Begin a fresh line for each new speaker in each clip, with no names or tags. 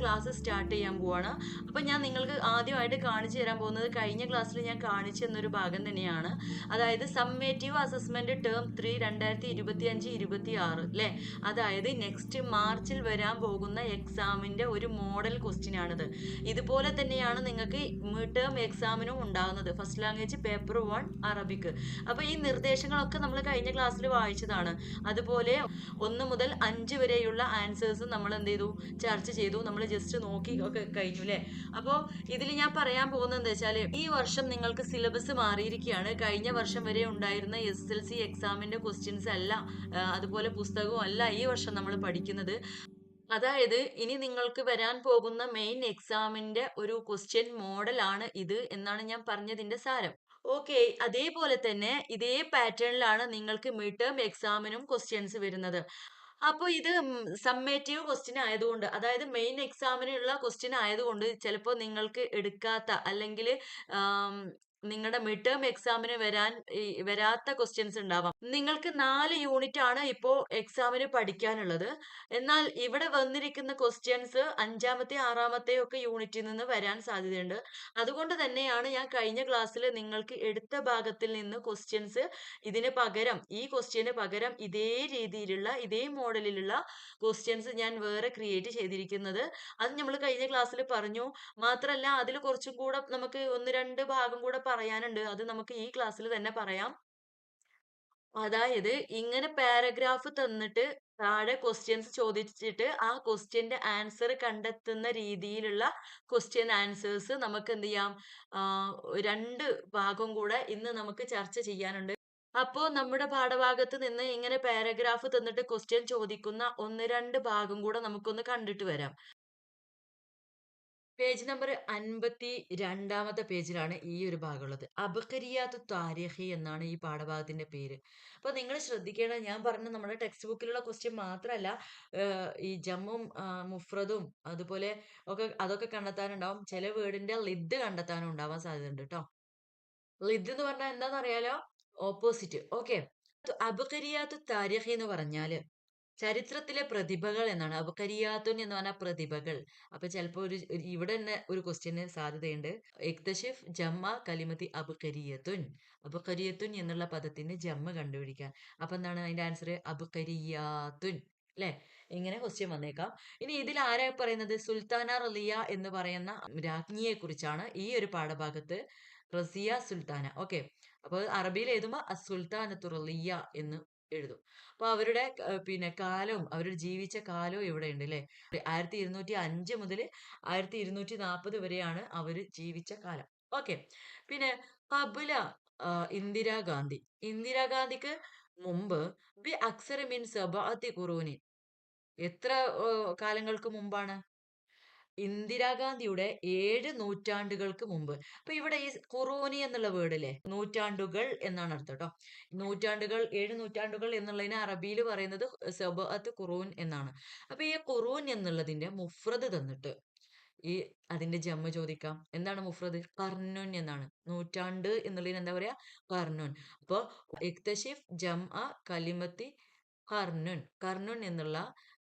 Class start ചെയ്യാൻ പോവാണ്. അപ്പം ഞാൻ നിങ്ങൾക്ക് ആദ്യമായിട്ട് കാണിച്ചു തരാൻ പോകുന്നത് കഴിഞ്ഞ ക്ലാസ്സിൽ ഞാൻ കാണിച്ചു തന്നൊരു ഭാഗം തന്നെയാണ്. അതായത് സമ്മേറ്റീവ് അസസ്മെന്റ് ടേം ത്രീ രണ്ടായിരത്തി ഇരുപത്തി അഞ്ച് ഇരുപത്തി ആറ് അല്ലേ അതായത് നെക്സ്റ്റ് മാർച്ചിൽ വരാൻ പോകുന്ന എക്സാമിന്റെ ഒരു മോഡൽ ക്വസ്റ്റ്യൻ ആണിത്. ഇതുപോലെ തന്നെയാണ് നിങ്ങൾക്ക് ടേം എക്സാമിനും ഉണ്ടാകുന്നത്. First language paper one Arabic അപ്പോൾ ഈ നിർദ്ദേശങ്ങളൊക്കെ നമ്മൾ കഴിഞ്ഞ ക്ലാസ്സിൽ വായിച്ചതാണ്. അതുപോലെ ഒന്ന് മുതൽ അഞ്ച് വരെയുള്ള ആൻസേഴ്സ് നമ്മൾ എന്ത് ചെയ്തു? ചർച്ച ചെയ്തു. നമ്മൾ ജസ്റ്റ് നോക്കി ഒക്കെ കഴിഞ്ഞു അല്ലേ അപ്പോൾ ഇതിൽ ഞാൻ പറയാൻ പോകുന്നത് എന്താ വെച്ചാൽ ഈ വർഷം നിങ്ങൾക്ക് സിലബസ് മാറിയിരിക്കുകയാണ്. കഴിഞ്ഞ വർഷം വരെ ഉണ്ടായിരുന്ന എസ് എൽ സി എക്സാമിന്റെ ക്വസ്റ്റ്യൻസ് അല്ല അതുപോലെ പുസ്തകവും അല്ല ഈ വർഷം നമ്മൾ പഠിക്കുന്നത്. അതായത് ഇനി നിങ്ങൾക്ക് വരാൻ പോകുന്ന മെയിൻ എക്സാമിന്റെ ഒരു ക്വസ്റ്റ്യൻ മോഡലാണ് ഇത് എന്നാണ് ഞാൻ പറഞ്ഞതിന്റെ സാരം. ഓക്കെ അതേപോലെ തന്നെ ഇതേ പാറ്റേണിലാണ് നിങ്ങൾക്ക് മിഡ് ടേം എക്സാമിനും ക്വസ്റ്റ്യൻസ് വരുന്നത്. അപ്പോൾ ഇത് സമ്മേറ്റീവ് ക്വസ്റ്റ്യൻ ആയതുകൊണ്ട് അതായത് മെയിൻ എക്സാമിനുള്ള ക്വസ്റ്റ്യൻ ആയതുകൊണ്ട് ചിലപ്പോൾ നിങ്ങൾക്ക് എടുക്കാത്ത അല്ലെങ്കിൽ നിങ്ങളുടെ മിഡ് ടേം എക്സാമിന് വരാൻ വരാത്ത ക്വസ്റ്റ്യൻസ് ഉണ്ടാവാം. നിങ്ങൾക്ക് നാല് യൂണിറ്റ് ആണ് ഇപ്പോൾ എക്സാമിന് പഠിക്കാനുള്ളത്. എന്നാൽ ഇവിടെ വന്നിരിക്കുന്ന ക്വസ്റ്റ്യൻസ് അഞ്ചാമത്തെ ആറാമത്തെ ഒക്കെ യൂണിറ്റിൽ നിന്ന് വരാൻ സാധ്യതയുണ്ട്. അതുകൊണ്ട് തന്നെയാണ് ഞാൻ കഴിഞ്ഞ ക്ലാസ്സിൽ നിങ്ങൾക്ക് എടുത്ത ഭാഗത്തിൽ നിന്ന് ക്വസ്റ്റ്യൻസ് ഇതിന് പകരം ഈ ക്വസ്റ്റ്യന് പകരം ഇതേ രീതിയിലുള്ള ഇതേ മോഡലിലുള്ള ക്വസ്റ്റ്യൻസ് ഞാൻ വേറെ ക്രിയേറ്റ് ചെയ്തിരിക്കുന്നത്. അത് നമ്മൾ കഴിഞ്ഞ ക്ലാസ്സിൽ പറഞ്ഞു. മാത്രമല്ല അതിൽ കുറച്ചും കൂടെ നമുക്ക് ഒന്ന് രണ്ട് ഭാഗം കൂടെ പറയാനുണ്ട്. അത് നമുക്ക് ഈ ക്ലാസ്സിൽ തന്നെ പറയാം. അതായത് ഇങ്ങനെ പാരഗ്രാഫ് തന്നിട്ട് താഴെ ക്വസ്റ്റ്യൻസ് ചോദിച്ചിട്ട് ആ ക്വസ്റ്റ്യന്റെ ആൻസർ കണ്ടെത്തുന്ന രീതിയിലുള്ള ക്വസ്റ്റ്യൻ ആൻസേഴ്സ് നമുക്ക് എന്ത് ചെയ്യാം? രണ്ട് ഭാഗം കൂടെ ഇന്ന് നമുക്ക് ചർച്ച ചെയ്യാനുണ്ട്. അപ്പോ നമ്മുടെ പാഠഭാഗത്ത് നിന്ന് ഇങ്ങനെ പാരഗ്രാഫ് തന്നിട്ട് ക്വസ്റ്റ്യൻ ചോദിക്കുന്ന ഒന്ന് രണ്ട് ഭാഗം കൂടെ നമുക്കൊന്ന് കണ്ടിട്ട് വരാം. പേജ് നമ്പർ അൻപത്തി രണ്ടാമത്തെ പേജിലാണ് ഈ ഒരു ഭാഗമുള്ളത്. അബക്കരിയാത്തു താരിഖി എന്നാണ് ഈ പാഠഭാഗത്തിന്റെ പേര്. അപ്പൊ നിങ്ങൾ ശ്രദ്ധിക്കേണ്ടത് ഞാൻ പറഞ്ഞ നമ്മുടെ ടെക്സ്റ്റ് ബുക്കിലുള്ള ക്വസ്റ്റ്യൻ മാത്രമല്ല ഈ ജമ്മും മുഫ്രദും അതുപോലെ ഒക്കെ അതൊക്കെ കണ്ടെത്താനുണ്ടാവും. ചില വേർഡിന്റെ ലിദ് കണ്ടെത്താനും ഉണ്ടാവാൻ സാധ്യതയുണ്ട് കേട്ടോ. ലിദ് എന്ന് പറഞ്ഞാൽ എന്താണെന്ന് അറിയാലോ ഓപ്പോസിറ്റ് ഓക്കെ അബക്കരിയാത്തു താരിഖി എന്ന് പറഞ്ഞാൽ ചരിത്രത്തിലെ പ്രതിഭകൾ എന്നാണ്. അബക്കരിയാത്തുൻ എന്ന് പറഞ്ഞ പ്രതിഭകൾ. അപ്പൊ ചിലപ്പോ ഒരു ഇവിടെ തന്നെ ഒരു ക്വസ്റ്റ്യന് സാധ്യതയുണ്ട്. എക്തഷിഫ് ജമ്മ കലിമത്തി അബുക്കരിയത്തുൻ അബുക്കരിയത്തുൻ എന്നുള്ള പദത്തിന്റെ ജമ്മ കണ്ടുപിടിക്കാൻ. അപ്പൊ എന്താണ് അതിന്റെ ആൻസർ അബുക്കരിയാത്തുൻ അല്ലെ ഇങ്ങനെ ക്വസ്റ്റ്യൻ വന്നേക്കാം. ഇനി ഇതിൽ ആരാ പറയുന്നത്? സുൽത്താന റലിയ എന്ന് പറയുന്ന രാജ്ഞിയെ കുറിച്ചാണ് ഈ ഒരു പാഠഭാഗത്ത് റസിയ സുൽത്താന. ഓക്കെ. അപ്പോൾ അറബിയിൽ എഴുതുമ്പോൾ അസുൽത്താന റലിയ എന്ന് എഴുതും. അപ്പൊ അവരുടെ പിന്നെ കാലവും അവർ ജീവിച്ച കാലവും ഇവിടെ ഉണ്ട് അല്ലെ ആയിരത്തി ഇരുന്നൂറ്റി അഞ്ച് മുതൽ ആയിരത്തി ഇരുന്നൂറ്റി നാൽപ്പത് വരെയാണ് അവർ ജീവിച്ച കാലം. ഓക്കെ. പിന്നെ കബുല ഇന്ദിരാഗാന്ധി. ഇന്ദിരാഗാന്ധിക്ക് മുമ്പ് ബി അക്സർ മീൻ സബാത്തി ഖുറൂനി എത്ര കാലങ്ങൾക്ക് മുമ്പാണ്? ഇന്ദിരാഗാന്ധിയുടെ ഏഴ് നൂറ്റാണ്ടുകൾക്ക് മുമ്പ്. അപ്പൊ ഇവിടെ ഈ ഖുറൂനി എന്നുള്ള വേർഡ് അല്ലേ നൂറ്റാണ്ടുകൾ എന്നാണ് അർത്ഥം കേട്ടോ. നൂറ്റാണ്ടുകൾ ഏഴ് നൂറ്റാണ്ടുകൾ എന്നുള്ളതിന് അറബിയിൽ പറയുന്നത് സബഅത്ത് ഖുറൂൻ എന്നാണ്. അപ്പൊ ഈ ഖുറൂൻ എന്നുള്ളതിന്റെ മുഫ്രദ് തന്നിട്ട് ഈ അതിന്റെ ജമ്മ ചോദിക്കാം. എന്താണ് മുഫ്രദ്? കർണുൻ എന്നാണ്. നൂറ്റാണ്ട് എന്നുള്ളതിന് എന്താ പറയാ? കർണുൻ. അപ്പൊ ഇക്തഷിഫ് ജം കലിമത്തി കർണുൻ. കർണുൻ എന്നുള്ള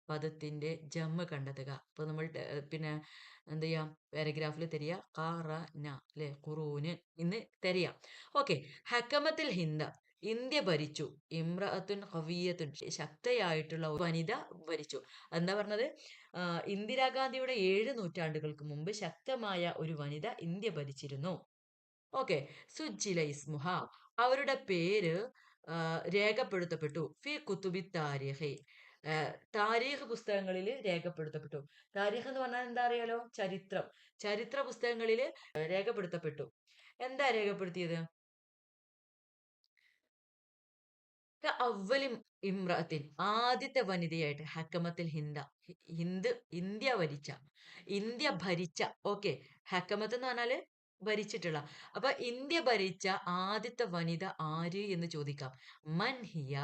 പദത്തിന്റെ ജമ്മ കണ്ടെത്തുക. അപ്പോൾ നമ്മൾ പിന്നെ എന്ത് ചെയ്യാം പാരഗ്രാഫിൽ തരിക ഖറന അല്ലെ ഖുറൂന് ഇന്ന് തരിക ഓക്കെ. ഹക്കമത്തിൽ ഹിന്ദ. ഇന്ത്യ ഭരിച്ചു. ഇമ്രഅത്തുൻ ഖവിയത്തുൻ. ശക്തയായിട്ടുള്ള വനിത ഭരിച്ചു. എന്താ പറഞ്ഞത്? ഇന്ദിരാഗാന്ധിയുടെ ഏഴ് നൂറ്റാണ്ടുകൾക്ക് മുമ്പ് ശക്തമായ ഒരു വനിത ഇന്ത്യ ഭരിച്ചിരുന്നു. ഓക്കെ. സുജില ഇസ്മുഹ. അവരുടെ പേര് രേഖപ്പെടുത്തപ്പെട്ടു. ഫി കുത്തുബി താരിഖി. ആ, താരീഖ് പുസ്തകങ്ങളിൽ രേഖപ്പെടുത്തപ്പെട്ടു. താരീഖ് എന്ന് പറഞ്ഞാൽ എന്താ അറിയാലോ? ചരിത്രം. ചരിത്ര പുസ്തകങ്ങളിൽ രേഖപ്പെടുത്തപ്പെട്ടു. എന്താ രേഖപ്പെടുത്തിയത്? ക അവ്വലിം ഇമ്രഅത്തിൻ ആദ്യത്തെ വനിതയായിട്ട് ഹക്കമത്തിൽ ഹിന്ദ. ഹിന്ദ് ഇന്ത്യ ഭരിച്ച. ഇന്ത്യ ഭരിച്ച. ഓക്കെ. ഹക്കമത്ത് എന്ന് പറഞ്ഞാൽ ഭരിച്ചിട്ടുള്ള. അപ്പൊ ഇന്ത്യ ഭരിച്ച ആദ്യത്തെ വനിത ആര് എന്ന് ചോദിക്കാം. മൻ ഹിയ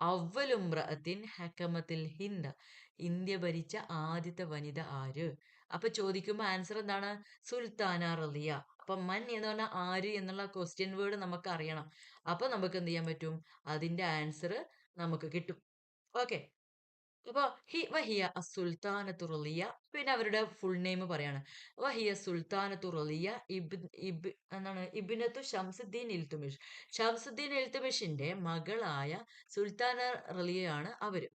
അവലുംറഅത്തിൻ ഹക്കമത്തിൽ ഹിന്ദ. ഇന്ത്യ ഭരിച്ച ആദ്യത്തെ വനിത ആര്? അപ്പൊ ചോദിക്കുമ്പോൾ ആൻസർ എന്താണ്? സുൽത്താന റലിയ. അപ്പൊ മൻ എന്ന് പറഞ്ഞാൽ ആര് എന്നുള്ള ക്വസ്റ്റ്യൻ വേർഡ് നമുക്ക് അറിയണം. അപ്പൊ നമുക്ക് എന്ത് ചെയ്യാൻ പറ്റും? അതിന്റെ ആൻസർ നമുക്ക് കിട്ടും. ഓക്കെ അപ്പൊ ഹി വഹിയ സുൽത്താന തുറലിയ പിന്നെ അവരുടെ ഫുൾ നെയിം പറയാണ്. വഹിയ സുൽത്താന തുറലിയ ഇബ് ഇബ് എന്താണ് ഇബിനത്തു ഷംസുദ്ദീൻ ഇൽത്തുമിഷ്. ഷംസുദ്ദീൻ ഇൽത്തുമിഷിന്റെ മകളായ സുൽത്താന റലിയയാണ് അവർ.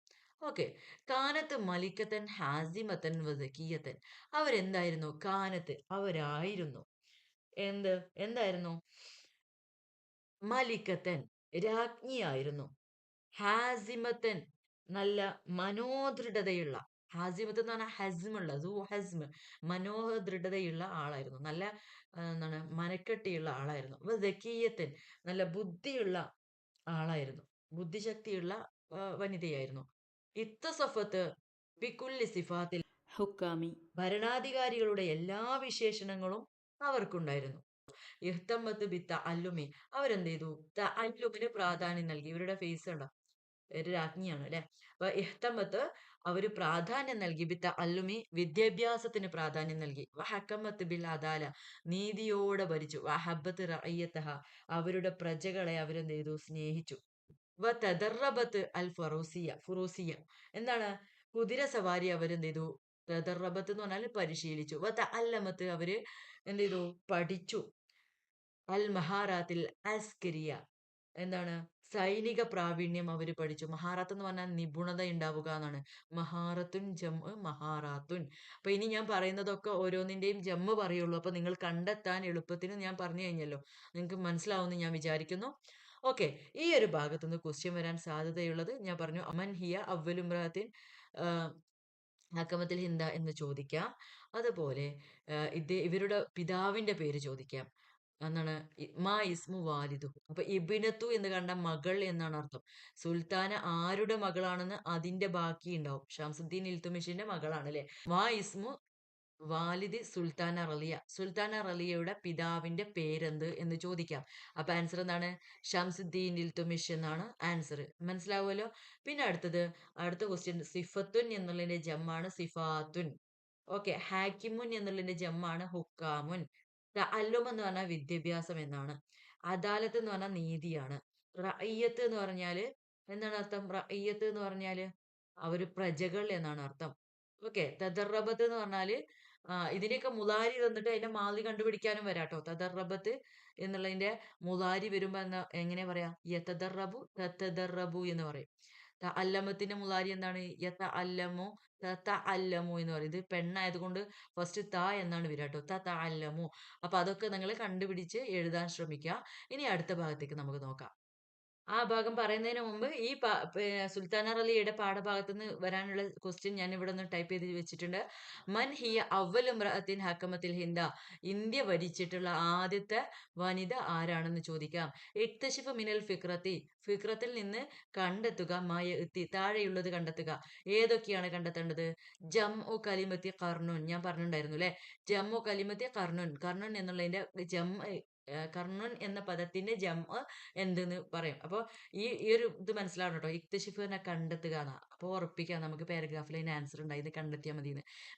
ഓക്കെ. കാനത്ത് മലിക്കത്തൻ ഹാസിമത്തൻ വസക്കിയത്തൻ അവരെന്തായിരുന്നു? കാനത്ത് അവരായിരുന്നു. എന്ത്? എന്തായിരുന്നു? മലിക്കത്തൻ രാജ്ഞിയായിരുന്നു. ഹാസിമത്തൻ നല്ല മനോദൃഢതയുള്ള ഹാസിമത്ത് എന്ന് പറഞ്ഞാൽ ഹസ്മുള്ള സൂ ഹസ്മ് മനോദൃഢതയുള്ള ആളായിരുന്നു. നല്ല എന്താണ് മനക്കെട്ടിയുള്ള ആളായിരുന്നു. ദക്കീയത്തൻ നല്ല ബുദ്ധിയുള്ള ആളായിരുന്നു. ബുദ്ധിശക്തിയുള്ള വനിതയായിരുന്നു. ഇത്തസഫത്ത് ബിക്കുല്ലി സിഫാത്തിൽ ഹുക്കാമി. ഭരണാധികാരികളുടെ എല്ലാ വിശേഷണങ്ങളും അവർക്കുണ്ടായിരുന്നു. ഇഹ്തമ്മത്ത് ബി തഅല്ലുമി അവരെന്ത് ചെയ്തു? തഅല്ലുമിന് പ്രാധാന്യം നൽകി. ഇവരുടെ ഫേസ് ഉണ്ടോ ഒരു രാജ്ഞിയാണ് അല്ലെ അപ്പൊ എഹ്തമത്ത് അവർ പ്രാധാന്യം നൽകി. ബിത്ത അല്ലുമി വിദ്യാഭ്യാസത്തിന് പ്രാധാന്യം നൽകി. വഹക്കമ്മത്ത് ബിൽ അദാല നീതിയോടെ ഭരിച്ചു. വഹബത്ത് റയ്യത്ത അവരുടെ പ്രജകളെ അവരെന്ത് ചെയ്തു സ്നേഹിച്ചു. വ അൽ ഫറൂസിയ ഫുറോസിയ. എന്താണ്? കുതിര സവാരി അവരെന്ത് ചെയ്തു തദറബത്ത് എന്ന് പറഞ്ഞാൽ പരിശീലിച്ചു. വ അല്ലമത്ത് അവർ എന്ത് ചെയ്തു പഠിച്ചു. അൽ മഹാറാത്തിൽ അസ്കരിയ. എന്താണ്? സൈനിക പ്രാവീണ്യം അവർ പഠിച്ചു. മഹാറാത്ത് എന്ന് പറഞ്ഞാൽ നിപുണത ഉണ്ടാവുക എന്നാണ്. മഹാറത്തുൻ ജമ്മ് മഹാറാത്തുൻ. അപ്പൊ ഇനി ഞാൻ പറയുന്നതൊക്കെ ഓരോന്നിന്റെയും ജമ്മ് പറയുള്ളൂ. അപ്പൊ നിങ്ങൾ കണ്ടെത്താൻ എളുപ്പത്തിന് ഞാൻ പറഞ്ഞു കഴിഞ്ഞല്ലോ. നിങ്ങൾക്ക് മനസ്സിലാവുമെന്ന് ഞാൻ വിചാരിക്കുന്നു. ഓക്കെ ഈ ഒരു ഭാഗത്തുനിന്ന് ക്വസ്റ്റ്യൻ വരാൻ സാധ്യതയുള്ളത് ഞാൻ പറഞ്ഞു അമൻ ഹിയ അവലുംറാത്തിൻ അക്കമത്തിൽ ഹിന്ദ എന്ന് ചോദിക്കാം. അതുപോലെ ഇത് ഇവരുടെ പിതാവിന്റെ പേര് ചോദിക്കാം. എന്താണ് മാ ഇസ്മു വാലിദു. അപ്പൊ ഇബിനത്തു എന്ന് കണ്ട മകൾ എന്നാണ് അർത്ഥം. സുൽത്താന ആരുടെ മകളാണെന്ന് അതിന്റെ ബാക്കി ഉണ്ടാവും. ഷംസുദ്ദീൻ ഇൽത്തുമിഷിന്റെ മകളാണ് അല്ലെ? മാ ഇസ്മു വാലിദി സുൽത്താന റലിയ. സുൽത്താന റലിയയുടെ പിതാവിന്റെ പേരെന്ത് എന്ന് ചോദിക്കാം. അപ്പൊ ആൻസർ എന്താണ്? ഷംസുദ്ദീൻ ഇൽത്തുമിഷ് എന്നാണ് ആൻസർ മനസ്സിലാവുമല്ലോ? പിന്നെ അടുത്തത് അടുത്ത ക്വസ്റ്റ്യൻ സിഫത്തുൻ എന്നുള്ളതിന്റെ ജമ്മാണ് സിഫാത്തുൻ. ഓക്കെ ഹാക്കിമുൻ എന്നുള്ളതിന്റെ ജമ്മാണ് ഹുക്കാമുൻ. അല്ലും എന്ന് പറഞ്ഞാൽ വിദ്യാഭ്യാസം എന്നാണ്. അദാലത്ത് എന്ന് പറഞ്ഞാൽ നീതിയാണ്. റയ്യത്ത് എന്ന് പറഞ്ഞാൽ എന്താണ് അർത്ഥം? റയ്യത്ത് എന്ന് പറഞ്ഞാൽ അവർ പ്രജകൾ എന്നാണ് അർത്ഥം. ഓക്കെ തദർറബത്ത് എന്ന് പറഞ്ഞാൽ ഇതിനെയൊക്കെ മുലാരി തന്നിട്ട് അതിന്റെ മാലി കണ്ടുപിടിക്കാനും വരാട്ടോ. തദർറബത്ത് എന്നുള്ളതിന്റെ മുലാരി വരുമ്പോ എന്താ എങ്ങനെ പറയാ? യതദർറബു തത്തദർറബു എന്ന് പറയും. അല്ലമത്തിന്റെ മുലാരി എന്താണ്? യത്ത അല്ലമു തത്ത എന്ന് പറയും ഇത് പെണ്ണായതുകൊണ്ട് ഫസ്റ്റ് ത എന്നാണ് വരിക കേട്ടോ. ത അല്ലമു. അപ്പൊ അതൊക്കെ നിങ്ങൾ കണ്ടുപിടിച്ച് എഴുതാൻ ശ്രമിക്കുക. ഇനി അടുത്ത ഭാഗത്തേക്ക് നമുക്ക് നോക്കാം. ആ ഭാഗം പറയുന്നതിന് മുമ്പ് ഈ സുൽത്താന അലിയുടെ പാഠഭാഗത്ത് നിന്ന് വരാനുള്ള ക്വസ്റ്റ്യൻ ഞാൻ ഇവിടെ നിന്ന് ടൈപ്പ് ചെയ്ത് വെച്ചിട്ടുണ്ട്. മൻ ഹിയ അവൽ ഹക്കമത്തിൽ ഹിന്ദ ഇന്ത്യ ഭരിച്ചിട്ടുള്ള ആദ്യത്തെ വനിത ആരാണെന്ന് ചോദിക്കാം. ഇക്തഷിഫ് മിനൽ ഫിക്രത്തി ഫിക്രത്തിൽ നിന്ന് കണ്ടെത്തുക മായ എത്തി താഴെയുള്ളത് കണ്ടെത്തുക. ഏതൊക്കെയാണ് കണ്ടെത്തേണ്ടത്? ജം ഒ കലിമത്തി കർണുൻ ഞാൻ പറഞ്ഞിട്ടുണ്ടായിരുന്നു അല്ലെ? ജം ഒ കലിമത്തി കർണുൻ കർണുൻ എന്നുള്ളതിന്റെ ജം കർണുൻ എന്ന പദത്തിന്റെ ജമ എന്തെന്ന് പറയും. അപ്പോൾ ഈ ഈ ഒരു ഇത് മനസ്സിലാവണം കേട്ടോ ഇക്തഷിഫിനെ കണ്ടെത്തുക എന്നാ. അപ്പോൾ ഉറപ്പിക്കാം നമുക്ക് പാരഗ്രാഫിൽ അതിന് ആൻസർ ഉണ്ടായി. കണ്ടെത്തിയാൽ മതി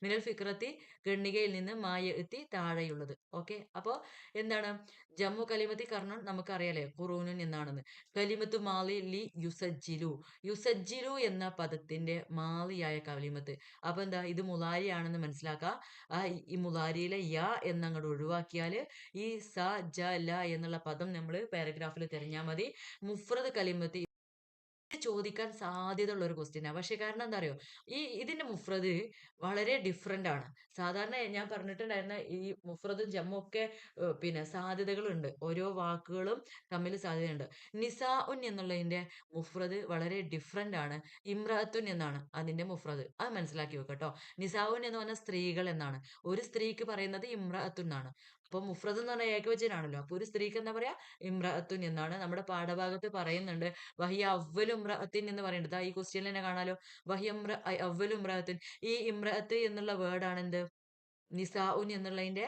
മിനൽ ഫിക്രത്തി ഗണ്ണികയിൽ നിന്ന് മായ എത്തി താഴെയുള്ളത്. ഓക്കെ അപ്പോൾ എന്താണ്? ജമ്മു കലിമത്തി കർണൻ നമുക്കറിയാലേ ഖുറൂനുൻ എന്നാണെന്ന് കലിമത്ത് മാലി ലി യുസജ്ജിലു. യുസജ്ജിലു എന്ന പദത്തിന്റെ മാലിയായ കലിമത്ത്. അപ്പോൾ എന്താ? ഇത് മുലാരിയാണെന്ന് മനസ്സിലാക്കാം. ആ ഈ മുലാരിയിലെ യ എന്നങ്ങോട്ട് ഒഴിവാക്കിയാൽ ഈ സ ജ ല എന്നുള്ള പദം നമ്മൾ പാരഗ്രാഫിൽ തിരഞ്ഞാൽ മതി. മുഫ്രദ് കലിമത്ത് ചോദിക്കാൻ സാധ്യതയുള്ള ഒരു ക്വസ്റ്റ്യനാണ് പക്ഷെ കാരണം എന്താ അറിയോ ഈ ഇതിന്റെ മുഫ്രദ് വളരെ ഡിഫറെന്റ് ആണ്. സാധാരണ ഞാൻ പറഞ്ഞിട്ടുണ്ടായിരുന്ന ഈ മുഫ്രദും ജമ്മും ഒക്കെ പിന്നെ സാധ്യതകളുണ്ട്. ഓരോ വാക്കുകളും തമ്മിൽ സാധ്യതയുണ്ട്. നിസാ ഉൻ എന്നുള്ളതിന്റെ മുഫ്രദ് വളരെ ഡിഫറെന്റ് ആണ്. ഇമ്രാത്തുൻ എന്നാണ് അതിന്റെ മുഫ്രദ്. അത് മനസ്സിലാക്കി വെക്കട്ടോ. നിസാഉൻ എന്ന് പറഞ്ഞ സ്ത്രീകൾ എന്നാണ്. ഒരു സ്ത്രീക്ക് പറയുന്നത് ഇമ്രാത്തുൻ എന്നാണ്. അപ്പൊ മുഫ്രദ് എന്ന് പറഞ്ഞാൽ ഏകവചനാണല്ലോ. അപ്പൊ ഒരു സ്ത്രീക്ക് എന്താ പറയാ? ഇമ്രത്തുൻ എന്നാണ്. നമ്മുടെ പാഠഭാഗത്ത് പറയുന്നുണ്ട്. വഹിയ അവ്വൽ ഉമ്രത്തിൻ എന്ന് പറയുന്നത് ഈ ക്വസ്റ്റ്യനിൽ തന്നെ കാണാലോ. വഹിയ അവ്വൽ ഇമ്രഅത്തിൻ. ഈ ഇമ്രത്ത് എന്നുള്ള വേർഡ് ആണ് എന്ത്? നിസാഉൻ എന്നുള്ളതിന്റെ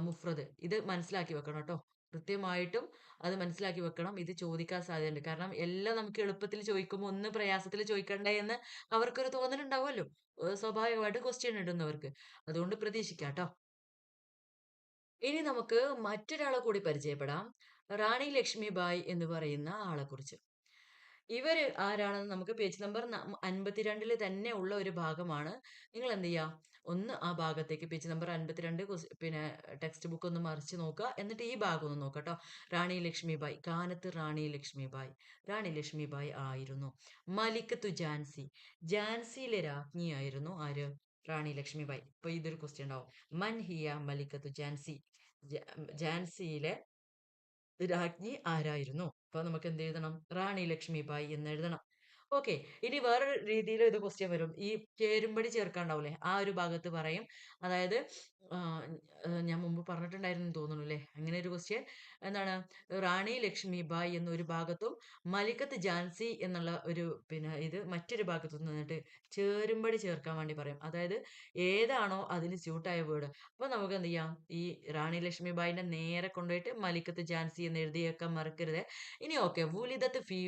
മുഫ്രദ്. ഇത് മനസ്സിലാക്കി വെക്കണം കേട്ടോ. കൃത്യമായിട്ടും അത് മനസ്സിലാക്കി വെക്കണം. ഇത് ചോദിക്കാൻ സാധ്യതയുണ്ട്. കാരണം എല്ലാം നമുക്ക് എളുപ്പത്തിൽ ചോദിക്കുമ്പോൾ ഒന്ന് പ്രയാസത്തിൽ ചോദിക്കണ്ടേ എന്ന് അവർക്കൊരു തോന്നലുണ്ടാവുമല്ലോ. സ്വാഭാവികമായിട്ട് ക്വസ്റ്റ്യൻ ഇടുന്നവർക്ക്. അതുകൊണ്ട് പ്രതീക്ഷിക്കാം കേട്ടോ. ഇനി നമുക്ക് മറ്റൊരാളെ കൂടി പരിചയപ്പെടാം. റാണി ലക്ഷ്മിബായ് എന്ന് പറയുന്ന ആളെ കുറിച്ച് ഇവർ ആരാണെന്ന് നമുക്ക് പേജ് നമ്പർ അൻപത്തിരണ്ടിൽ തന്നെ ഉള്ള ഒരു ഭാഗമാണ്. നിങ്ങൾ എന്ത് ചെയ്യുക ഒന്ന് ആ ഭാഗത്തേക്ക് പേജ് നമ്പർ അൻപത്തിരണ്ട് പിന്നെ ടെക്സ്റ്റ് ബുക്ക് ഒന്ന് മറിച്ച് നോക്കുക. എന്നിട്ട് ഈ ഭാഗം ഒന്ന് നോക്കുക കേട്ടോ. റാണി ലക്ഷ്മിബായി കാനത്ത് റാണി ലക്ഷ്മിബായി റാണി ലക്ഷ്മിബായി ആയിരുന്നു. മലിക്കത്തു ജാൻസി. ജാൻസിയിലെ രാജ്ഞിയായിരുന്നു ആര്? റാണി ലക്ഷ്മിബായി. ഇപ്പൊ ഇതൊരു ക്വസ്റ്റ്യൻ ഉണ്ടാവും. മൻ ഹിയ മലിക്കത്തു ജാൻസി. ജാൻസിയിലെ രാജ്ഞി ആരായിരുന്നു? അപ്പൊ നമുക്ക് എന്ത് എഴുതണം റാണി ലക്ഷ്മിബായി എന്ന് എഴുതണം ഓക്കെ. ഇനി വേറൊരു രീതിയിൽ ഇത് ക്വസ്റ്റ്യൻ വരും. ഈ ചേരുമ്പടി ചേർക്കാണ്ടാവൂലേ? ആ ഒരു ഭാഗത്ത് പറയും. അതായത് ഞാൻ മുമ്പ് പറഞ്ഞിട്ടുണ്ടായിരുന്നു തോന്നുന്നു അല്ലേ? അങ്ങനെ ഒരു ക്വസ്റ്റ്യൻ എന്താണ്? റാണി ലക്ഷ്മി ബായ് എന്നൊരു ഭാഗത്തും മലിക്കത്ത് ജാൻസി എന്നുള്ള ഒരു പിന്നെ ഇത് മറ്റൊരു ഭാഗത്തു നിന്നിട്ട് ചേരുംപടി ചേർക്കാൻ വേണ്ടി പറയും. അതായത് ഏതാണോ അതിന് സ്യൂട്ടായ വേർഡ് അപ്പോൾ നമുക്ക് എന്ത് ചെയ്യാം? ഈ റാണി ലക്ഷ്മി ബായിന്റെ നേരെ കൊണ്ടുപോയിട്ട് മലിക്കത്ത് ജാൻസി എന്ന് എഴുതിയേക്കാൻ മറക്കരുത്. ഇനി ഓക്കെ. വൂലിതത്ത് ഫീ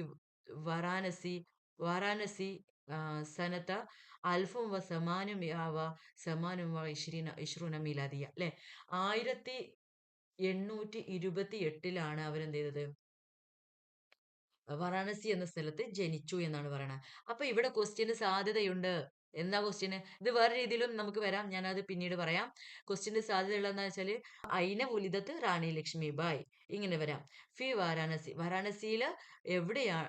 വാരാണസി വാരാണസി സനത്ത അൽഫും വ സമാനും വ സമാനും വ ഇഷ്രീന ഇഷ്രൂന മീലാദിയ അല്ലെ? ആയിരത്തി എണ്ണൂറ്റി ഇരുപത്തി എട്ടിലാണ് അവരെന്ത് ചെയ്തത് വാരാണസി എന്ന സ്ഥലത്ത് ജനിച്ചു എന്നാണ് പറയുന്നത് അപ്പൊ ഇവിടെ ക്വസ്റ്റ്യന് സാധ്യതയുണ്ട്. എന്താ ക്വസ്റ്റ്യന് ഇത് വേറെ രീതിയിലും നമുക്ക് വരാം. ഞാനത് പിന്നീട് പറയാം. ക്വസ്റ്റ്യന്റെ സാധ്യതയുള്ളതെന്ന് വെച്ചാൽ അയിന പുലിതത്ത് റാണി ലക്ഷ്മി. ബായ് ഇങ്ങനെ വരാം. ഫി വാരാണസി. വാരാണസിയിൽ എവിടെയാണ്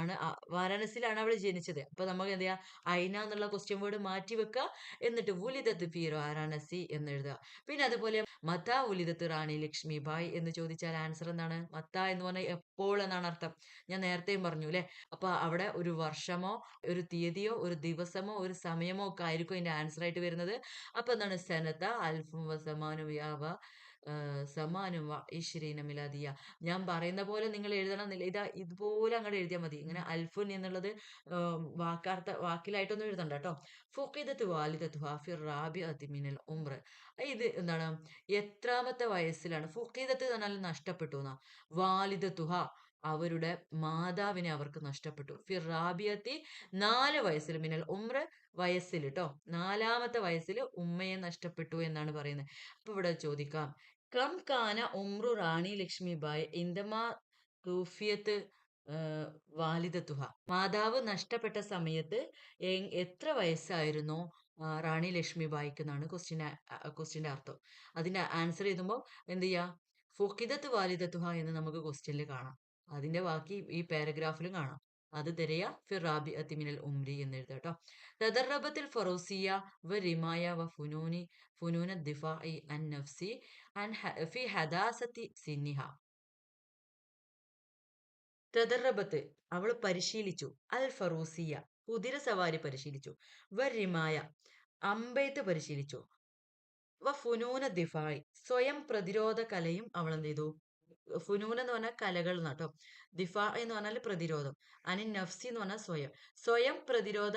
ആണ് വാരാണസിയിലാണ് അവൾ ജനിച്ചത്. അപ്പൊ നമുക്ക് എന്ത് ചെയ്യാം അയിന എന്നുള്ള ക്വസ്റ്റ്യൻ വേർഡ് മാറ്റി വെക്കുക എന്നിട്ട് ഉലിതത്ത് ഫി വാരാണസി എന്ന് എഴുതുക. പിന്നെ അതുപോലെ മത്ത ഉലിതത്ത് റാണി ലക്ഷ്മി ബായ് എന്ന് ചോദിച്ചാൽ ആൻസർ എന്താണ്? മത്ത എന്ന് പറഞ്ഞാൽ എപ്പോൾ എന്നാണ് അർത്ഥം. ഞാൻ നേരത്തെയും പറഞ്ഞു അല്ലെ? അപ്പൊ അവിടെ ഒരു വർഷമോ ഒരു തീയതിയോ ഒരു ദിവസമോ ഒരു സമയമോ ഒക്കെ ആയിരിക്കും അതിന്റെ ആൻസർ ആയിട്ട് വരുന്നത്. അപ്പൊ എന്താണ്? സനത അൽഫും വസമാനു വ്യാവ സമാനും ഈശ്വരീന മിലാദിയ ഞാൻ പറയുന്ന പോലെ നിങ്ങൾ എഴുതണം എന്നില്ല. ഇതാ ഇതുപോലെ അങ്ങോട്ട് എഴുതിയാൽ മതി. ഇങ്ങനെ അൽഫുൻ എന്നുള്ളത് വാക്കാർത്ഥ വാക്കിലായിട്ടൊന്നും എഴുതണ്ട കേട്ടോ ഫുഖിദത്ത് വാലിദത്ത് ഹാഫിർ റാബി അതിമിനൽ ഉംറ. ഇത് എന്താണ്? എത്രാമത്തെ വയസ്സിലാണ് ഫുഖീദത്ത് പറഞ്ഞാൽ നഷ്ടപ്പെട്ടു എന്നാ. വാലിദത്തുഹ അവരുടെ മാതാവിനെ അവർക്ക് നഷ്ടപ്പെട്ടു. ഫിർ റാബിയത്തി നാല് വയസ്സിൽ മിനൽ ഉമ്ര വയസ്സിൽ കേട്ടോ നാലാമത്തെ വയസ്സിൽ ഉമ്മയെ നഷ്ടപ്പെട്ടു എന്നാണ് പറയുന്നത്. അപ്പൊ ഇവിടെ ചോദിക്കാം. കം കാന ഉമ്രു റാണി ലക്ഷ്മിബായ് ഇന്ദമാ തൂഫിയത്ത് വാലിദത്തുഹ. മാതാവ് നഷ്ടപ്പെട്ട സമയത്ത് എത്ര വയസ്സായിരുന്നു റാണി ലക്ഷ്മിബായിക്ക് എന്നാണ് ക്വസ്റ്റ്യൻ ക്വസ്റ്റ്യന്റെ അർത്ഥം. അതിന്റെ ആൻസർ എഴുതുമ്പോൾ എന്ത് ചെയ്യാ? ഫുക്കിദത്ത് വാലിദത്തുഹ എന്ന് നമുക്ക് ക്വസ്റ്റ്യനിൽ കാണാം. അതിന്റെ ബാക്കി ഈ പാരഗ്രാഫിലും കാണാം. അത് തെരയ ഫിറാബി അതിമിനൽ ഉംരി എന്ന് എഴുതാം കേട്ടോ. തദർറബത്തിൽ ഫറോസിയ വ റിമായ വ ഫുനൂനി ഫുനൂന ദിഫാഇ അൻ നഫ്സി അൻ في ഹദാസത്തി സിന്നിഹ. തദർറബത്ത് അവൾ പരിശീലിച്ചു. അൽ ഫറൂസിയ കുതിര സവാരി പരിശീലിച്ചു. വരിമായ അമ്പെയ്ത്ത് പരിശീലിച്ചു. വ ഫുനൂന ദിഫായി സ്വയം പ്രതിരോധ കലയും അവൾ എന്ത് ചെയ്തു? ഫുനൂൻ എന്ന് പറഞ്ഞാൽ കലകൾ എന്നാട്ടോ ദിഫാ എന്ന് പറഞ്ഞാൽ പ്രതിരോധം. അനി നഫ്സി എന്ന് പറഞ്ഞാൽ സ്വയം. സ്വയം പ്രതിരോധ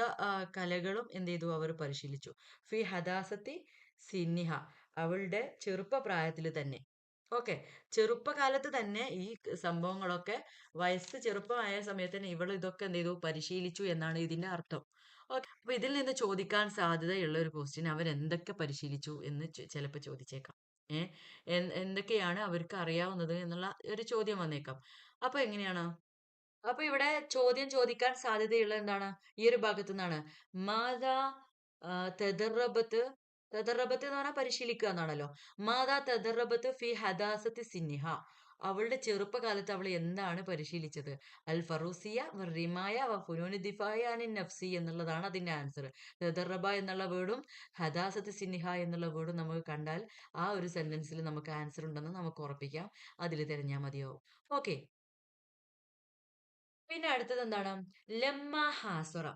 കലകളും എന്ത് ചെയ്തു? അവർ പരിശീലിച്ചു. ഫി ഹദാസത്തി സിന്നിഹ. അവളുടെ ചെറുപ്പപ്രായത്തിൽ തന്നെ. ഓക്കെ. ചെറുപ്പകാലത്ത് തന്നെ ഈ സംഭവങ്ങളൊക്കെ വയസ്സ് ചെറുപ്പമായ സമയത്ത് തന്നെ ഇവൾ ഇതൊക്കെ എന്ത് ചെയ്തു? പരിശീലിച്ചു എന്നാണ് ഇതിന്റെ അർത്ഥം. ഓക്കെ. അപ്പൊ ഇതിൽ നിന്ന് ചോദിക്കാൻ സാധ്യതയുള്ള ഒരു ക്വസ്റ്റ്യൻ അവർ എന്തൊക്കെ പരിശീലിച്ചു എന്ന് ചിലപ്പോൾ ചോദിച്ചേക്കാം. ഏഹ് എന്തൊക്കെയാണ് അവർക്ക് അറിയാവുന്നത് എന്നുള്ള ഒരു ചോദ്യം വന്നേക്കാം. അപ്പൊ എങ്ങനെയാണ്? അപ്പൊ ഇവിടെ ചോദ്യം ചോദിക്കാൻ സാധ്യതയുള്ള എന്താണ്? ഈ ഒരു ഭാഗത്തു നിന്നാണ് മാതാ തെദറബത്ത് എന്ന് പറഞ്ഞാൽ പരിശീലിക്കുക എന്നാണല്ലോ. മാതാ തദർറബത്ത് ഫി ഹദാസത്ത് സിന്നിഹ. അവളുടെ ചെറുപ്പകാലത്ത് അവൾ എന്താണ് പരിശീലിച്ചത്? അൽ ഫറൂസിയ റിമായ ഫുനൂനി ദിഫായ അനിൻ നഫ്സി എന്നുള്ളതാണ് അതിന്റെ ആൻസർ തദർറബ എന്നുള്ള വേർഡും ഹദാസത്ത് സിന്നിഹ എന്നുള്ള വേർഡും നമുക്ക് കണ്ടാൽ ആ ഒരു സെന്റൻസിൽ നമുക്ക് ആൻസർ ഉണ്ടെന്ന് നമുക്ക് ഉറപ്പിക്കാം. അതിൽ തിരഞ്ഞാൽ മതിയാവും. ഓക്കെ. പിന്നെ അടുത്തത് എന്താണ്? ലമ്മ ഹാസുറ.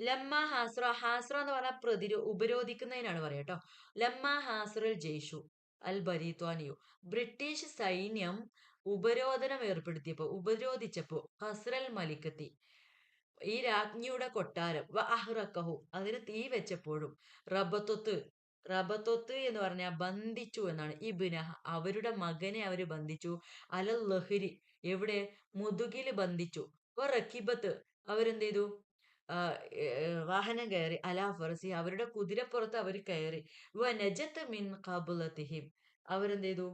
ലമ്മ ഹാസുറ ഹാസുറ എന്ന് പറഞ്ഞാൽ പ്രതിരോ ഉപരോധിക്കുന്നതിനാണ് പറയുക കേട്ടോ. ലമ്മ ഹാസ്രൽ ജയ്ഷു അൽ ബരീത്വാനിയു ബ്രിട്ടീഷ് സൈന്യം ഉപരോധനം ഏർപ്പെടുത്തിയപ്പോ ഉപരോധിച്ചപ്പോ ഹസ്രൽ മലിക്കത്തി ഈ രാജ്ഞിയുടെ കൊട്ടാരം വ അഹ്റക്കഹു അതിന് തീ വെച്ചപ്പോഴും റബത്തൊത്ത് റബത്തൊത്ത് എന്ന് പറഞ്ഞാൽ ബന്ധിച്ചു എന്നാണ്. ഇബിന അവരുടെ മകനെ അവർ ബന്ധിച്ചു. അല ലഹരി എവിടെ? മുതുകിൽ ബന്ധിച്ചു. റക്കിബത്ത് അവരെന്ത് ചെയ്തു? വാഹനം കയറി അലാ ഫറസി അവരുടെ കുതിരപ്പുറത്ത് അവർ കയറി. വ നജത്ത് മിൻ കബുലത്തിഹിം അവരെന്ത് ചെയ്തു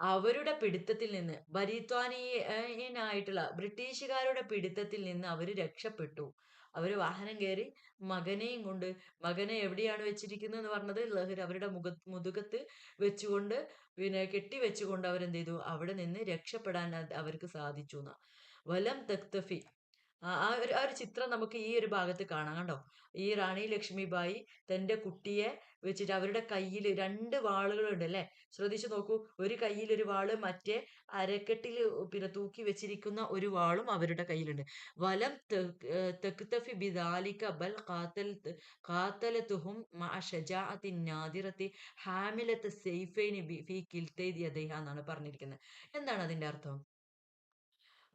അവരുടെ പിടുത്തത്തിൽ നിന്ന് ബരിത്വാനിയനായിട്ടുള്ള ബ്രിട്ടീഷുകാരുടെ പിടുത്തത്തിൽ നിന്ന് അവർ രക്ഷപ്പെട്ടു. അവർ വാഹനം കയറി മകനെയും കൊണ്ട് മകനെ എവിടെയാണ് വെച്ചിരിക്കുന്നത് എന്ന് പറഞ്ഞത്? ലഹരി അവരുടെ മുഖ മുതുകത്ത് വെച്ചുകൊണ്ട് പിന്നെ കെട്ടി വെച്ചുകൊണ്ട് അവരെന്ത് ചെയ്തു അവിടെ നിന്ന് രക്ഷപ്പെടാൻ അവർക്ക് സാധിച്ചു വലം തക്തഫി ആ ഒരു ആ ഒരു ചിത്രം നമുക്ക് ഈ ഒരു ഭാഗത്ത് കാണാം കണ്ടോ? ഈ റാണി ലക്ഷ്മിബായി തന്റെ കുട്ടിയെ വെച്ചിട്ട് അവരുടെ കയ്യിൽ രണ്ട് വാളുകളുണ്ട് അല്ലേ? ശ്രദ്ധിച്ചു നോക്കൂ ഒരു കയ്യിൽ ഒരു വാൾ മറ്റേ അരക്കെട്ടിൽ പിന്നെ തൂക്കി വെച്ചിരിക്കുന്ന ഒരു വാളും അവരുടെ കയ്യിലുണ്ട്. വലം തെക്തഫി ബിദാലിക ബൽ ഖാത്തൽ ഖാത്തലത്തുഹും മഅ ഷജാഅത്തി നാദിറത്തി ഹാമിലത്ത് സെയ്ഫൈനി ഫി കിൽത്തൈദി യദൈഹ എന്നാണ് പറഞ്ഞിരിക്കുന്നത്. എന്താണ് അതിന്റെ അർത്ഥം?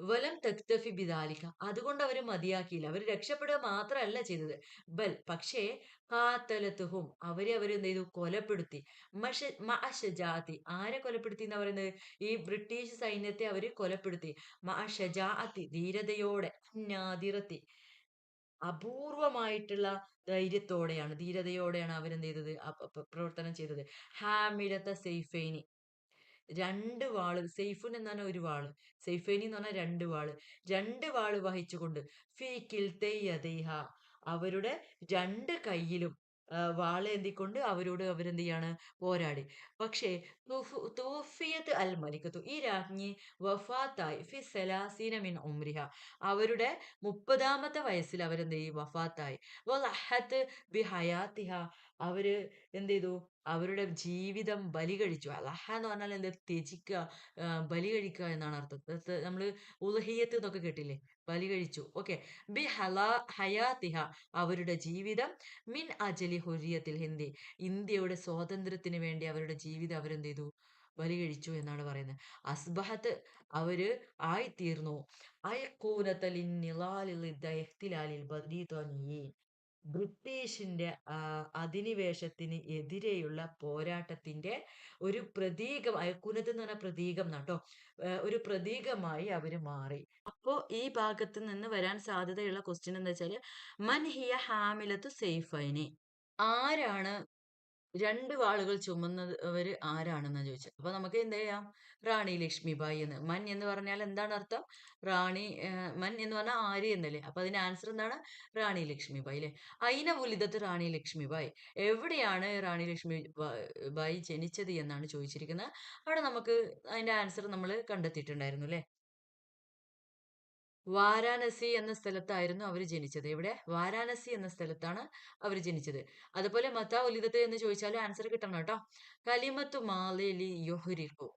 വലം തക്തഫി ബിദാലിക്ക അതുകൊണ്ട് അവർ മതിയാക്കിയില്ല. അവർ രക്ഷപ്പെടുക മാത്രമല്ല ചെയ്തത്. ബൽ. പക്ഷേ കാത്തലത്തുഹും അവരെ അവർ എന്ത് ചെയ്തു? കൊലപ്പെടുത്തി. മഷ മഅഷജാത്തി ആരെ കൊലപ്പെടുത്തി എന്ന് പറയുന്നത്? ഈ ബ്രിട്ടീഷ് സൈന്യത്തെ അവർ കൊലപ്പെടുത്തി. മഷജാത്തി ധീരതയോടെ. നാദിറത്തി അപൂർവമായിട്ടുള്ള ധൈര്യത്തോടെയാണ് ധീരതയോടെയാണ് അവരെന്ത് ചെയ്തത്? പ്രവർത്തനം ചെയ്തത്. ഹാമിലത്ത സെയ്ഫൈനി. രണ്ട് വാൾ സെയ്ഫുൻ എന്നാണ് ഒരു വാൾ. സെയ്ഫേനി എന്ന് പറഞ്ഞാൽ രണ്ട് വാൾ. രണ്ട് വാൾ വഹിച്ചുകൊണ്ട് ഫീ കിൽത്തേഹ അവരുടെ രണ്ട് കയ്യിലും വാളേന്തിക്കൊണ്ട് അവരോട് അവരെന്ത് പോരാടി. പക്ഷേ തൂഫിയത്ത് അൽ മലിക്കത്തു. ഈ രാജ്ഞി വഫാത്തായി. ഫി സലാസീന മിൻ ഉംരിഹ. അവരുടെ മുപ്പതാമത്തെ വയസ്സിൽ അവരെന്ത് ചെയ്യും വഫാത്തായി. വലഹത്ത് ബി ഹയാത്തിഹ. അവർ എന്ത് ചെയ്തു? അവരുടെ ജീവിതം ബലി കഴിച്ചു. അലഹ എന്ന് പറഞ്ഞാൽ എന്താ? ത്യജിക്കുക ബലി കഴിക്കുക എന്നാണ് അർത്ഥം. നമ്മൾ ഉലഹിയത്ത് എന്നൊക്കെ കേട്ടില്ലേ? ബലി കഴിച്ചു. ഓക്കെ. ബി ഹയാതിഹ അവരുടെ ജീവിതം. മിൻ അജലി ഹുരിയത്തിൽ ഹിന്ദി. ഇന്ത്യയുടെ സ്വാതന്ത്ര്യത്തിന് വേണ്ടി അവരുടെ ജീവിതം അവരെന്ത് ചെയ്തു? ബലി കഴിച്ചു എന്നാണ് പറയുന്നത്. അസ്ബഹത്ത് അവർ ആയിത്തീർന്നു. അയക്കൂനത്തലിൻ നിലാലിൽ ബ്രിട്ടീഷിന്റെ അധിനിവേശത്തിന് എതിരെയുള്ള പോരാട്ടത്തിന്റെ ഒരു പ്രതീകം അയക്കുനത്ത് എന്ന് പറഞ്ഞ പ്രതീകം എന്നാട്ടോ ഒരു പ്രതീകമായി അവർ മാറി. അപ്പോ ഈ ഭാഗത്ത് നിന്ന് വരാൻ സാധ്യതയുള്ള ക്വസ്റ്റ്യൻ എന്താ വെച്ചാൽ മൻ ഹിയ ഹാമിലത്ത് സേഫൈനി ആരാണ് രണ്ട് വാളുകൾ ചുമന്നവര് ആരാണെന്ന് ചോദിച്ചത് അപ്പൊ നമുക്ക് എന്ത് ചെയ്യാം? റാണി ലക്ഷ്മിബായി എന്ന്. മൻ എന്ന് പറഞ്ഞാൽ എന്താണ് അർത്ഥം? റാണി മൻ എന്ന് പറഞ്ഞാൽ ആര് എന്നല്ലേ? അപ്പൊ അതിന്റെ ആൻസർ എന്താണ്? റാണി ലക്ഷ്മിബായി അല്ലെ? അയിന പുലിതത്ത് റാണി ലക്ഷ്മിബായി. എവിടെയാണ് റാണി ലക്ഷ്മി ബായി ജനിച്ചത് എന്നാണ് ചോദിച്ചിരിക്കുന്നത്. അവിടെ നമുക്ക് അതിന്റെ ആൻസർ നമ്മൾ കണ്ടെത്തിയിട്ടുണ്ടായിരുന്നു അല്ലെ? വാരാണസി എന്ന സ്ഥലത്തായിരുന്നു അവർ ജനിച്ചത്. ഇവിടെ വാരാണസി എന്ന സ്ഥലത്താണ് അവർ ജനിച്ചത്. അതുപോലെ മത്ത ഒലിതത്ത് എന്ന് ചോദിച്ചാൽ ആൻസർ കിട്ടണം കേട്ടോ. കലിമത്തു മാലി യുഹുരിക്കു.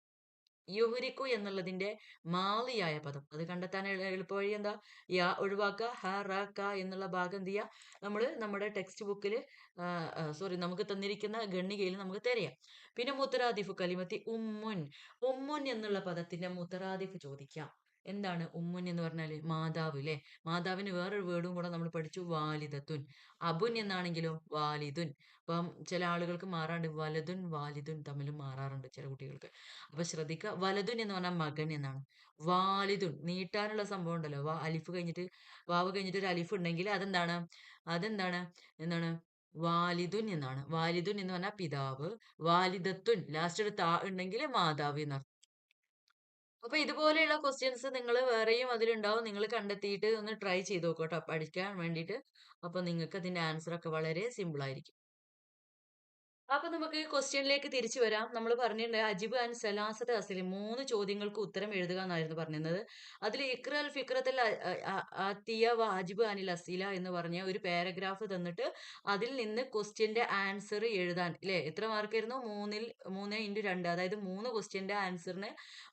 യുഹുരിക്കു എന്നുള്ളതിന്റെ മാലിയായ പദം. അത് കണ്ടെത്താൻ എളുപ്പവഴി എന്താ? യാ ഒഴിവാക്ക ഹ റ ക എന്നുള്ള ഭാഗം എന്ത് ചെയ്യുക നമ്മൾ നമ്മുടെ ടെക്സ്റ്റ് ബുക്കിൽ സോറി നമുക്ക് തന്നിരിക്കുന്ന ഗണ്ണികയിൽ നമുക്ക് തിരയാം. പിന്നെ മുത്തറാദിഫ് കലിമത്തി ഉമ്മുൻ. ഉമ്മുൻ എന്നുള്ള പദത്തിന്റെ മുത്തറാദിഫ് ചോദിക്കാം. എന്താണ് ഉമ്മുൻ എന്ന് പറഞ്ഞാൽ മാതാവ് അല്ലെ മാതാവിന് വേറൊരു വേർഡും കൂടെ നമ്മൾ പഠിച്ചു വാലിദത്തുൻ. അബുൻ എന്നാണെങ്കിലോ വാലിദുൻ. അപ്പം ചില ആളുകൾക്ക് മാറാണ്ട് വലതുൻ വാലിദുൻ തമ്മിൽ മാറാറുണ്ട് ചില കുട്ടികൾക്ക്. അപ്പൊ ശ്രദ്ധിക്കുക വലതുൻ എന്ന് പറഞ്ഞാൽ മകൻ എന്നാണ്. വാലിദുൻ നീട്ടാനുള്ള സംഭവം ഉണ്ടല്ലോ. വാ അലിഫ് കഴിഞ്ഞിട്ട് വാവ് കഴിഞ്ഞിട്ട് ഒരു അലിഫ് ഉണ്ടെങ്കിൽ അതെന്താണ്? അതെന്താണ്? എന്താണ്? വാലിദുൻ എന്നാണ്. വാലിദുൻ എന്ന് പറഞ്ഞാൽ പിതാവ്. വാലിദത്തുൻ ലാസ്റ്റ് ഒരു താ ഉണ്ടെങ്കിൽ മാതാവ് എന്നർത്ഥം. അപ്പൊ ഇതുപോലെയുള്ള ക്വസ്റ്റ്യൻസ് നിങ്ങൾ വേറെയും അതിലുണ്ടാവും. നിങ്ങൾ കണ്ടെത്തിയിട്ട് ഒന്ന് ട്രൈ ചെയ്ത് നോക്കട്ടോ പഠിക്കാൻ വേണ്ടിയിട്ട്. അപ്പൊ നിങ്ങൾക്ക് അതിന്റെ ആൻസർ ഒക്കെ വളരെ സിമ്പിൾ ആയിരിക്കും. അപ്പൊ നമുക്ക് ക്വസ്റ്റ്യനിലേക്ക് തിരിച്ചു വരാം. നമ്മൾ പറഞ്ഞിട്ടുണ്ട് അജിബ് ആൻഡ് സലാസത്ത് അസലി മൂന്ന് ചോദ്യങ്ങൾക്ക് ഉത്തരം എഴുതുക എന്നായിരുന്നു പറഞ്ഞിരുന്നത്. അതിൽ ഇക്ര അൽ ഫിക്രത്തിൽ അത്തിയ വ അജിബ് അനിൽ അസീല എന്ന് പറഞ്ഞ ഒരു പാരഗ്രാഫ് തന്നിട്ട് അതിൽ നിന്ന് ക്വസ്റ്റ്യന്റെ ആൻസർ എഴുതാൻ അല്ലെ എത്ര മാർക്കായിരുന്നു മൂന്നിൽ മൂന്ന് ഇന്റു രണ്ട് അതായത് മൂന്ന് ക്വസ്റ്റ്യന്റെ ആൻസറിന്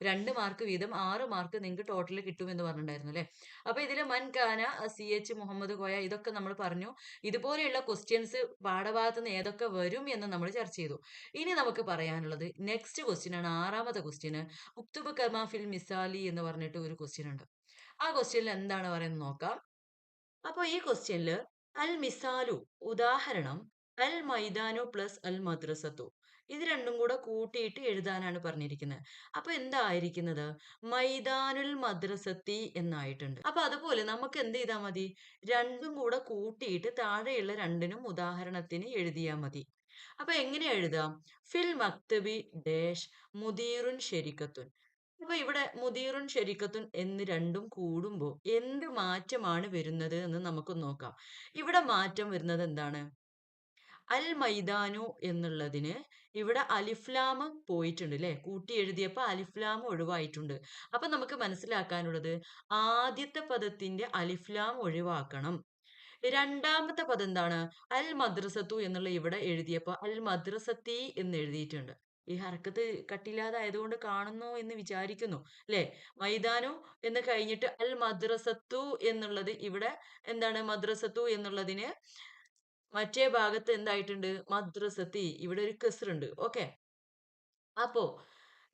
രണ്ട് മാർക്ക് വീതം ആറ് മാർക്ക് നിങ്ങൾക്ക് ടോട്ടൽ കിട്ടുമെന്ന് പറഞ്ഞിട്ടുണ്ടായിരുന്നു അല്ലെ? അപ്പൊ ഇതിൽ മൻകാന സി എച്ച് മുഹമ്മദ് കോയ ഇതൊക്കെ നമ്മൾ പറഞ്ഞു. ഇതുപോലെയുള്ള ക്വസ്റ്റ്യൻസ് പാഠഭാഗത്ത് നിന്ന് ഏതൊക്കെ വരും എന്ന് നമ്മൾ ചർച്ച ചെയ്തു. ഇനി നമുക്ക് പറയാനുള്ളത് നെക്സ്റ്റ് ക്വസ്റ്റ്യൻ ആണ്. ആറാമത്തെ ക്വസ്റ്റ്യന് ഉക്തുബ് കർമാ ഫിൽ മിസാലി എന്ന് പറഞ്ഞിട്ട് ഒരു ക്വസ്റ്റ്യൻ ഉണ്ട്. ആ ക്വസ്റ്റ്യനിൽ എന്താണ് പറയുന്നത് നോക്കാം. അപ്പോൾ ഈ ക്വസ്റ്റ്യനിൽ അൽ മിസാലു ഉദാഹരണം അൽ മൈദാനു പ്ലസ് അൽ മദ്രസത്തു. ഇത് രണ്ടും കൂടെ കൂട്ടിയിട്ട് എഴുതാനാണ് പറഞ്ഞിരിക്കുന്നത് അപ്പൊ എന്തായിരിക്കുന്നത് മൈദാനുൽ മദ്രസത്തി എന്നായിട്ടുണ്ട്. അപ്പൊ അതുപോലെ നമുക്ക് എന്ത് ചെയ്താൽ മതി? രണ്ടും കൂടെ കൂട്ടിയിട്ട് താഴെയുള്ള രണ്ടിനും ഉദാഹരണത്തിന് എഴുതിയാൽ മതി. അപ്പൊ എങ്ങനെ എഴുതാം? ഫിൽ മക്തബി ഡേഷ് മുദീറുൻ ശരിക്കത്തുൻ. അപ്പൊ ഇവിടെ മുദീറുൻ ശരിക്കത്തുൻ എന്ന് രണ്ടും കൂടുമ്പോൾ എന്ത് മാറ്റമാണ് വരുന്നത് എന്ന് നമുക്ക് നോക്കാം. ഇവിടെ മാറ്റം വരുന്നത് എന്താണ്? അൽ മൈദാനു എന്നുള്ളതിന് ഇവിടെ അലിഫ്ലാമ് പോയിട്ടുണ്ട് അല്ലെ കൂട്ടി എഴുതിയപ്പോൾ അലിഫ്ലാം ഒഴിവായിട്ടുണ്ട്. അപ്പൊ നമുക്ക് മനസ്സിലാക്കാനുള്ളത് ആദ്യത്തെ പദത്തിന്റെ അലിഫ്ലാം ഒഴിവാക്കണം. രണ്ടാമത്തെ പദം എന്താണ്? അൽ മദ്രസത്തു എന്നുള്ള ഇവിടെ എഴുതിയപ്പോൾ അൽ മദ്രസത്തി എന്ന് എഴുതിയിട്ടുണ്ട്. ഈ ഹർക്കത്ത് കട്ടില്ലാതായതുകൊണ്ട് കാണുന്നു എന്ന് വിചാരിക്കുന്നു അല്ലെ? മൈതാനു എന്ന് കഴിഞ്ഞിട്ട് അൽ മദ്രസത്തു എന്നുള്ളത് ഇവിടെ എന്താണ്? മദ്രസത്തു എന്നുള്ളതിന് മറ്റേ ഭാഗത്ത് എന്തായിട്ടുണ്ട്? മദ്രസത്തി. ഇവിടെ ഒരു കെസറുണ്ട് ഓക്കെ. അപ്പോ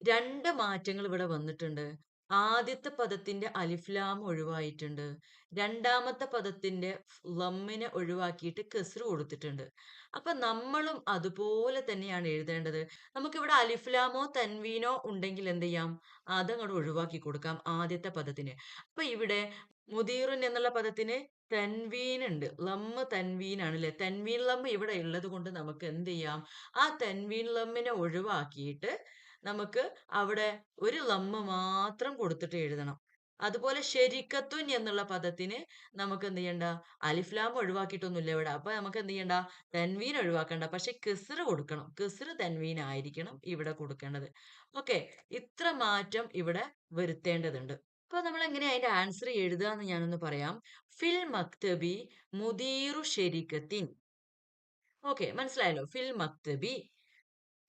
രണ്ട് മാറ്റങ്ങൾ ഇവിടെ വന്നിട്ടുണ്ട്. ആദ്യത്തെ പദത്തിന്റെ അലിഫ്ലാം ഒഴിവായിട്ടുണ്ട്. രണ്ടാമത്തെ പദത്തിന്റെ ലമ്മിനെ ഒഴിവാക്കിയിട്ട് കെസ്റ് കൊടുത്തിട്ടുണ്ട്. അപ്പൊ നമ്മളും അതുപോലെ തന്നെയാണ് എഴുതേണ്ടത്. നമുക്കിവിടെ അലിഫ്ലാമോ തൻവീനോ ഉണ്ടെങ്കിൽ എന്ത് ചെയ്യാം? അതങ്ങോട്ട് ഒഴിവാക്കി കൊടുക്കാം ആദ്യത്തെ പദത്തിന്. അപ്പൊ ഇവിടെ മുദീറുൻ എന്നുള്ള പദത്തിന് തൻവീൻ ഉണ്ട്. ലമ്മ് തൻവീൻ ആണ് അല്ലെ തൻവീൻ ലമ്മ് ഇവിടെ ഉള്ളത് കൊണ്ട് നമുക്ക് എന്ത് ചെയ്യാം? ആ തൻവീൻ ലമ്മിനെ ഒഴിവാക്കിയിട്ട് നമുക്ക് അവിടെ ഒരു ലമ്മ മാത്രം കൊടുത്തിട്ട് എഴുതണം. അതുപോലെ ശരിക്കത്വൻ എന്നുള്ള പദത്തിന് നമുക്ക് എന്ത് ചെയ്യണ്ട? അലിഫ്ലാം ഒഴിവാക്കിയിട്ടൊന്നുമില്ല ഇവിടെ. അപ്പൊ നമുക്ക് എന്ത് ചെയ്യണ്ട? തൻവീൻ ഒഴിവാക്കണ്ട. പക്ഷെ കിസ്റ് കൊടുക്കണം. കിസ്റ് തൻവീൻ ആയിരിക്കണം ഇവിടെ കൊടുക്കേണ്ടത്. ഓക്കെ. ഇത്ര മാറ്റം ഇവിടെ വരുത്തേണ്ടതുണ്ട്. അപ്പൊ നമ്മൾ എങ്ങനെ അതിന്റെ ആൻസർ എഴുതുക എന്ന് ഞാനൊന്ന് പറയാം. ഫിൽ മക്തബി മുദീറു ഷെരിക്കത്തിൻ ഓക്കെ. മനസ്സിലായല്ലോ? ഫിൽ മക്തബി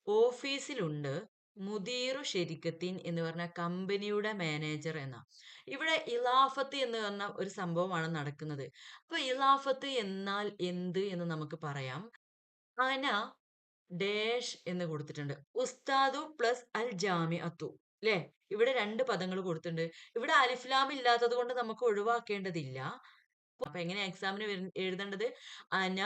ഓഫീസിലുണ്ട്. മുദീറു ഷെരിക്കത്തിൻ എന്ന് പറഞ്ഞ കമ്പനിയുടെ മാനേജർ എന്ന. ഇവിടെ ഇലാഫത്ത് എന്ന് പറഞ്ഞ ഒരു സംഭവമാണ് നടക്കുന്നത്. അപ്പൊ ഇലാഫത്ത് എന്നാൽ എന്ത് എന്ന് നമുക്ക് പറയാം. അന ഡേഷ് എന്ന് കൊടുത്തിട്ടുണ്ട്. ഉസ്താദു പ്ലസ് അൽ ജാമി അത്തു അല്ലെ ഇവിടെ രണ്ട് പദങ്ങൾ കൊടുത്തിട്ടുണ്ട്. ഇവിടെ അലിഫ്ലാം ഇല്ലാത്തത് കൊണ്ട് നമുക്ക് ഒഴിവാക്കേണ്ടതില്ല. അപ്പൊ എങ്ങനെ എക്സാമിന് എഴുതേണ്ടത്? അന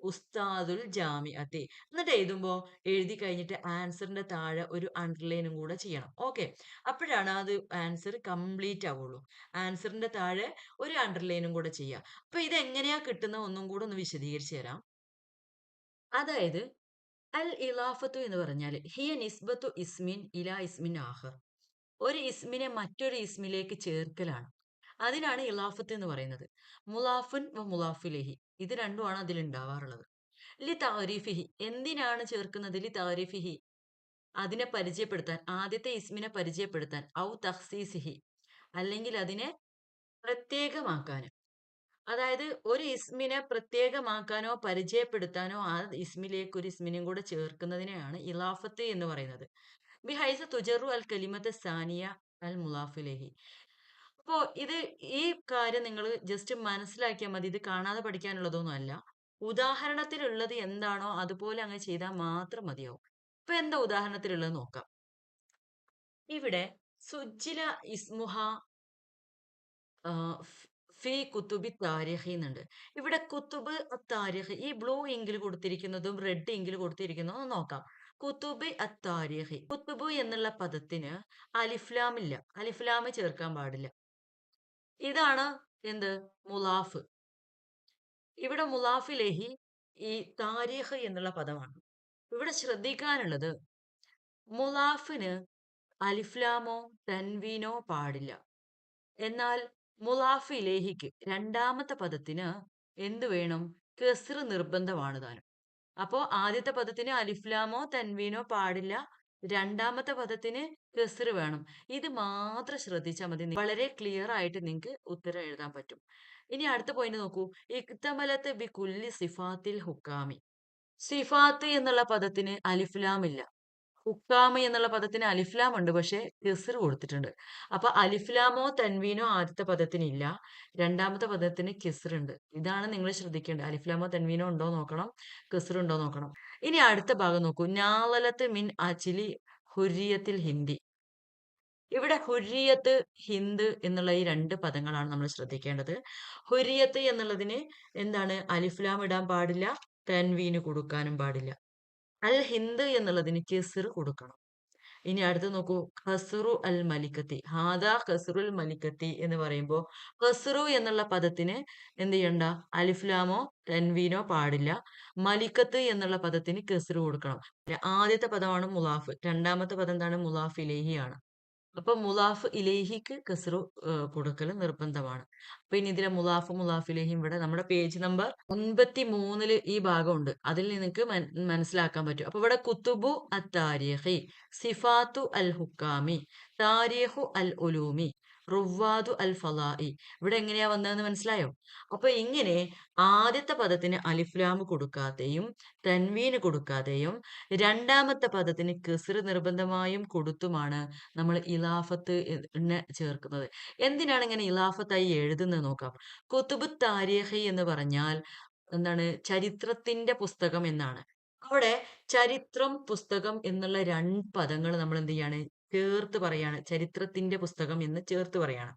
ഉസ്താദുൽ ജാമിഅത്തി എന്നിട്ട് എഴുതുമ്പോ എഴുതി കഴിഞ്ഞിട്ട് ആൻസറിന്റെ താഴെ ഒരു അണ്ടർലൈനും കൂടെ ചെയ്യണം. ഓക്കെ അപ്പോഴാണ് അത് ആൻസർ കംപ്ലീറ്റ് ആവുള്ളൂ. ആൻസറിന്റെ താഴെ ഒരു അണ്ടർലൈനും കൂടെ ചെയ്യുക അപ്പൊ ഇത് എങ്ങനെയാ കിട്ടുന്ന ഒന്നും കൂടെ ഒന്ന് വിശദീകരിച്ചു തരാം. അതായത് അൽ ഇലാഫത്തു എന്ന് പറഞ്ഞാൽ ഹിയ നിസ്ബത്തു ഇസ്മിൻ ഇലാ ഇസ്മിൻ ആഹർ. ഒരു ഇസ്മിനെ മറ്റൊരു ഇസ്മിലേക്ക് ചേർക്കലാണ്. അതിനാണ് ഇലാഫത്ത് എന്ന് പറയുന്നത്. മുലാഫുൻ വ മുലാഫുലഹി. ഇത് രണ്ടുമാണ് അതിൽ ഉണ്ടാവാറുള്ളത്. ലി താരിഫിഹി. എന്തിനാണ് ചേർക്കുന്നത് ലി താരിഫിഹി? അതിനെ പരിചയപ്പെടുത്താൻ ആദ്യത്തെ ഇസ്മിനെ പരിചയപ്പെടുത്താൻ. ഔ തഹ്സീസിഹി. അല്ലെങ്കിൽ അതിനെ പ്രത്യേകമാക്കാനും. അതായത് ഒരു ഇസ്മിനെ പ്രത്യേകമാക്കാനോ പരിചയപ്പെടുത്താനോ ആ ഇസ്മിലേക്ക് ഒരു ഇസ്മിനെയും കൂടെ ചേർക്കുന്നതിനെയാണ് ഇലാഫത്ത് എന്ന് പറയുന്നത്. ബിഹൈസ തുജറു അൽ കലിമത്ത് സാനിയ അൽ മുലാഫുലേഹി. അപ്പോ ഇത് ഈ കാര്യം നിങ്ങൾ ജസ്റ്റ് മനസ്സിലാക്കിയാൽ മതി. ഇത് കാണാതെ പഠിക്കാനുള്ളതൊന്നും അല്ല. ഉദാഹരണത്തിലുള്ളത് എന്താണോ അതുപോലെ അങ്ങ് ചെയ്താൽ മാത്രം മതിയാവും. ഇപ്പൊ എന്താ ഉദാഹരണത്തിലുള്ളത് നോക്കാം. ഇവിടെ സുജില ഇസ്മുഹ ഫി കുത്തുബി താരിഹി എന്നുണ്ട്. ഇവിടെ കുത്തുബ് താരിഖ് ഈ ബ്ലൂ ഇങ്കിൽ കൊടുത്തിരിക്കുന്നതും റെഡ് ഇങ്കിൽ കൊടുത്തിരിക്കുന്നതും നോക്കാം. കുത്തുബ് അത്താരിഖി കുത്തുബ് എന്നുള്ള പദത്തിന് അലിഫ്ലാം ഇല്ല അലിഫ്ലാം ചേർക്കാൻ പാടില്ല. ഇതാണ് എന്ത്? മുലാഫ്. ഇവിടെ മുലാഫിലേഹി ഈ താരിഖ് എന്നുള്ള പദമാണ്. ഇവിടെ ശ്രദ്ധിക്കാനുള്ളത് മുലാഫിന് അലിഫ്ലാമോ തൻവീനോ പാടില്ല. എന്നാൽ മുലാഫിലേഹിക്ക് രണ്ടാമത്തെ പദത്തിന് എന്ത് വേണം? കെസ്റ് നിർബന്ധമാണ് താനും. അപ്പോ ആദ്യത്തെ പദത്തിന് അലിഫ്ലാമോ തൻവീനോ പാടില്ല. രണ്ടാമത്തെ പദത്തിന് കെസർ വേണം. ഇത് മാത്രം ശ്രദ്ധിച്ചാൽ മതി. വളരെ ക്ലിയർ ആയിട്ട് നിങ്ങൾക്ക് ഉത്തരം എഴുതാൻ പറ്റും. ഇനി അടുത്ത പോയിന്റ് നോക്കൂ. ഇക്തമലത്ത് ബി കുല്ലി സിഫാത്തിൽ ഹുക്കാമി. സിഫാത്ത് എന്നുള്ള പദത്തിന് അലിഫ്ലാം ഇല്ല. ഹുക്കാമി എന്നുള്ള പദത്തിന് അലിഫ്ലാം ഉണ്ട്. പക്ഷേ കെസർ കൊടുത്തിട്ടുണ്ട്. അപ്പൊ അലിഫ്ലാമോ തൻവീനോ ആദ്യത്തെ പദത്തിന് ഇല്ല. രണ്ടാമത്തെ പദത്തിന് കെസർ ഉണ്ട്. ഇതാണ് നിങ്ങൾ ശ്രദ്ധിക്കേണ്ടത്. അലിഫ്ലാമോ തൻവീനോ ഉണ്ടോ നോക്കണം? കെസർ ഉണ്ടോ നോക്കണം? ഇനി അടുത്ത ഭാഗം നോക്കൂ. ഞാലലത്ത് മിൻ അച്ചിലി ഹുരിയത്തിൽ ഹിന്ദി. ഇവിടെ ഹുരിയത്ത് ഹിന്ദ് എന്നുള്ള ഈ രണ്ട് പദങ്ങളാണ് നമ്മൾ ശ്രദ്ധിക്കേണ്ടത്. ഹുരിയത്ത് എന്നുള്ളതിന് എന്താണ്? അലിഫ്ലാം ഇടാൻ പാടില്ല. തൻവീന് കൊടുക്കാനും പാടില്ല. അൽ ഹിന്ദ് എന്നുള്ളതിന് കെസിർ കൊടുക്കണം. ഇനി അടുത്ത് നോക്കൂ. ഖസറു അൽ മലിക്കത്തി. ഹാദാ ഖസറുൽ മലിക്കത്തി എന്ന് പറയുമ്പോൾ ഖസറു എന്നുള്ള പദത്തിന് എന്ത് ചെയ്യണ്ട? അലിഫ്ലാമോ തൻവീനോ പാടില്ല. മലിക്കത്ത് എന്നുള്ള പദത്തിന് കെസ്റു കൊടുക്കണം. ആദ്യത്തെ പദമാണ് മുലാഫ് രണ്ടാമത്തെ പദം എന്താണ്? മുലാഫ് ഇലേഹിയാണ് അപ്പൊ മുലാഫ് ഇലേഹിക്ക് കസറു കൊടുക്കൽ നിർബന്ധമാണ്. അപ്പൊ ഇനി ഇതിലെ മുലാഫ് മുലാഫ് ഇലേഹിം ഇവിടെ നമ്മുടെ പേജ് നമ്പർ ഒൻപത്തി മൂന്നിൽ ഈ ഭാഗമുണ്ട്. അതിൽ നിങ്ങൾക്ക് മനസ്സിലാക്കാൻ പറ്റും. അപ്പൊ ഇവിടെ കുത്തുബു അത്താരിഹി സിഫാത്തു അൽ ഹുക്കാമി താരിഹു അൽ ഉലൂമി റുവാദു അൽ ഫലായി. ഇവിടെ എങ്ങനെയാ വന്നതെന്ന് മനസ്സിലായോ? അപ്പൊ ഇങ്ങനെ ആദ്യത്തെ പദത്തിന് അലിഫ്ലാമ് കൊടുക്കാതെയും തൻവീന് കൊടുക്കാതെയും രണ്ടാമത്തെ പദത്തിന് കെസർ നിർബന്ധമായും കൊടുത്തുമാണ് നമ്മൾ ഇലാഫത്ത് ചേർക്കുന്നത്. എന്തിനാണ് ഇങ്ങനെ ഇലാഫത്തായി എഴുതുന്നത് നോക്കാം. കുത്തുബ് താരിഹി എന്ന് പറഞ്ഞാൽ എന്താണ്? ചരിത്രത്തിന്റെ പുസ്തകം എന്നാണ്. അവിടെ ചരിത്രം പുസ്തകം എന്നുള്ള രണ്ട് പദങ്ങൾ നമ്മൾ എന്ത് ചെയ്യാണ്? ചേർത്ത് പറയാണ്. ചരിത്രത്തിന്റെ പുസ്തകം എന്ന് ചേർത്ത് പറയാണ്.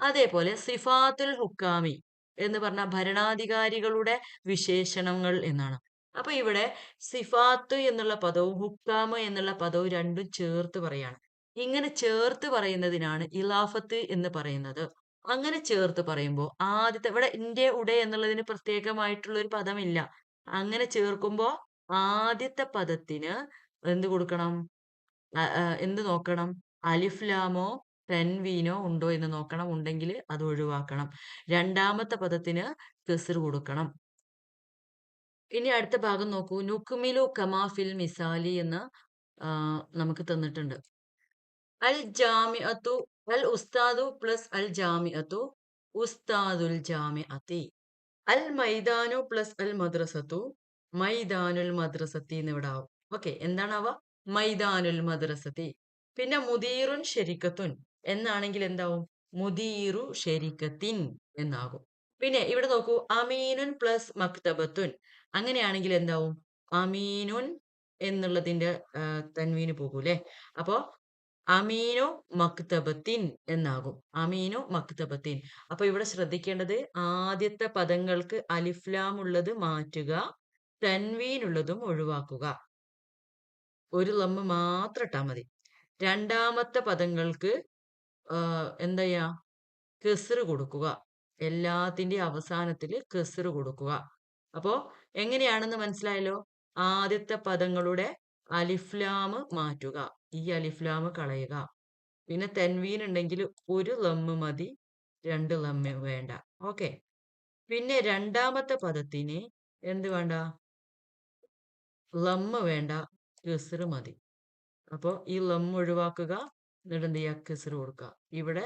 അതേപോലെ സിഫാത്തുൽ ഹുക്കാമി എന്ന് പറഞ്ഞ ഭരണാധികാരികളുടെ വിശേഷണങ്ങൾ എന്നാണ്. അപ്പൊ ഇവിടെ സിഫാത്ത് എന്നുള്ള പദവും ഹുക്കാമ എന്നുള്ള പദവും രണ്ടും ചേർത്ത് പറയാണ്. ഇങ്ങനെ ചേർത്ത് പറയുന്നതിനാണ് ഇലാഫത്ത് എന്ന് പറയുന്നത്. അങ്ങനെ ചേർത്ത് പറയുമ്പോൾ ആദ്യത്തെ ഇവിടെ ഇന്ത്യ ഉടെ എന്നുള്ളതിന് പ്രത്യേകമായിട്ടുള്ള ഒരു പദമില്ല. അങ്ങനെ ചേർക്കുമ്പോൾ ആദ്യത്തെ പദത്തിന് എന്ത് കൊടുക്കണം? എന്ത് നോക്കണം? അലിഫ്ലാമോ തൻവീനോ ഉണ്ടോ എന്ന് നോക്കണം. ഉണ്ടെങ്കിൽ അത് ഒഴിവാക്കണം. രണ്ടാമത്തെ പദത്തിന് കെസർ കൊടുക്കണം. ഇനി അടുത്ത ഭാഗം നോക്കൂ. നുക്മിലു കമാഫിൽ മിസാലി എന്ന് നമുക്ക് തന്നിട്ടുണ്ട്. അൽ ജാമിഅത്തു അൽ ഉസ്താദു പ്ലസ് അൽ ജാമിഅത്തു ഉസ്താദുൽ ജാമിഅത്തി. അൽ മൈദാനു പ്ലസ് അൽ മദ്രസത്തു മൈദാനുൽ മദ്രസത്തി എന്ന് ഇവിടെ ആവും ഓക്കെ എന്താണാവ? മൈദാനുൽ മദ്രസത്തി. പിന്നെ മുദീറുൻ ഷെരിക്കത്തുൻ എന്നാണെങ്കിൽ എന്താവും? മുദീറു ഷെരിക്കത്തിൻ എന്നാകും. പിന്നെ ഇവിടെ നോക്കൂ അമീനുൻ പ്ലസ് മക്തബത്തുൻ അങ്ങനെയാണെങ്കിൽ എന്താവും? അമീനുൻ എന്നുള്ളതിന്റെ തൻവീന് പോകൂലേ അപ്പോ അമീനു മക്തബത്തിൻ എന്നാകും. അമീനു മക്തബത്തിൻ. അപ്പൊ ഇവിടെ ശ്രദ്ധിക്കേണ്ടത് ആദ്യത്തെ പദങ്ങൾക്ക് അലിഫ്ലാം ഉള്ളത് മാറ്റുക തൻവീനുള്ളതും ഒഴിവാക്കുക. ഒരു ലമ്മ് മാത്രം ഇട്ടാൽ മതി. രണ്ടാമത്തെ പദങ്ങൾക്ക് എന്താ ചെയ്യുക കെസറ് കൊടുക്കുക. എല്ലാത്തിന്റെ അവസാനത്തിൽ കെസറ് കൊടുക്കുക. അപ്പോൾ എങ്ങനെയാണെന്ന് മനസ്സിലായല്ലോ? ആദ്യത്തെ പദങ്ങളുടെ അലിഫ്ലാമ് മാറ്റുക. ഈ അലിഫ്ലാമ് കളയുക. പിന്നെ തെൻവീൻ ഉണ്ടെങ്കിൽ ഒരു ലമ്മ് മതി രണ്ട് ലമ്മ് വേണ്ട. ഓക്കെ. പിന്നെ രണ്ടാമത്തെ പദത്തിന് എന്ത് വേണ്ട? ലമ്മ് വേണ്ട. കെസർ മതി. അപ്പോൾ ഈ ലം ഒഴിവാക്കുക എന്നിട്ട് എന്ത് ചെയ്യുക? കെസർ കൊടുക്കുക. ഇവിടെ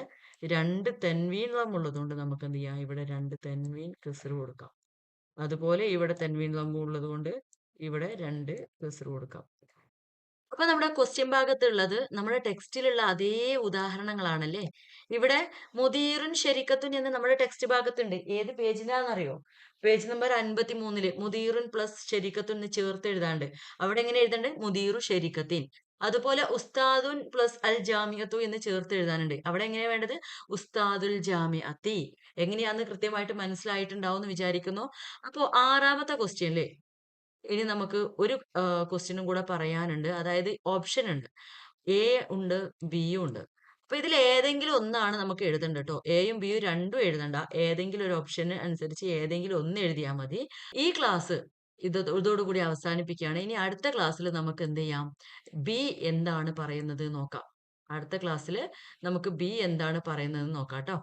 രണ്ട് തെൻവീൻ ലം ഉള്ളതുകൊണ്ട് നമുക്ക് എന്ത് ചെയ്യാം? ഇവിടെ രണ്ട് തെൻവീൻ കെസർ കൊടുക്കാം. അതുപോലെ ഇവിടെ തെൻവീൻ ലം ഉള്ളതുകൊണ്ട് ഇവിടെ രണ്ട് കെസർ കൊടുക്കാം. അപ്പൊ നമ്മുടെ ക്വസ്റ്റ്യൻ ഭാഗത്തുള്ളത് നമ്മുടെ ടെക്സ്റ്റിലുള്ള അതേ ഉദാഹരണങ്ങളാണല്ലേ? ഇവിടെ മുദീറുൻ ശരിക്കത്തുൻ എന്ന് നമ്മുടെ ടെക്സ്റ്റ് ഭാഗത്തുണ്ട്. ഏത് പേജിലാണെന്നറിയോ പേജ് നമ്പർ അൻപത്തി മൂന്നിൽ മുദീറുൻ പ്ലസ് ശരിക്കത്തുൻ എന്ന് ചേർത്ത് എഴുതാണ്ട്. അവിടെ എങ്ങനെ എഴുതണ്ട്? മുദീറു ഷെരിക്കത്തിൻ അതുപോലെ ഉസ്താദുൻ പ്ലസ് അൽ ജാമിയത്തു എന്ന് ചേർത്ത് എഴുതാനുണ്ട്. അവിടെ എങ്ങനെയാ വേണ്ടത്? ഉസ്താദുൽ ജാമിയത്തി എങ്ങനെയാന്ന് കൃത്യമായിട്ട് മനസ്സിലായിട്ടുണ്ടാവും എന്ന് വിചാരിക്കുന്നു. അപ്പോൾ ആറാമത്തെ ക്വസ്റ്റ്യനിൽ ഇനി നമുക്ക് ഒരു ക്വസ്റ്റ്യനും കൂടെ പറയാനുണ്ട്. അതായത് ഓപ്ഷൻ ഉണ്ട്. എ ഉണ്ട് ബി ഉണ്ട്. അപ്പൊ ഇതിൽ ഏതെങ്കിലും ഒന്നാണ് നമുക്ക് എഴുതേണ്ടത് കേട്ടോ. എയും ബിയും രണ്ടും എഴുതണ്ട. ഏതെങ്കിലും ഒരു ഓപ്ഷന് അനുസരിച്ച് ഏതെങ്കിലും ഒന്ന് എഴുതിയാൽ മതി. ഈ ക്ലാസ് ഇത് ഇതോടുകൂടി അവസാനിപ്പിക്കുകയാണ്. ഇനി അടുത്ത ക്ലാസ്സിൽ നമുക്ക് എന്ത് ചെയ്യാം? ബി എന്താണ് പറയുന്നത് നോക്കാം. അടുത്ത ക്ലാസ്സിൽ നമുക്ക് ബി എന്താണ് പറയുന്നത് നോക്കാം കേട്ടോ.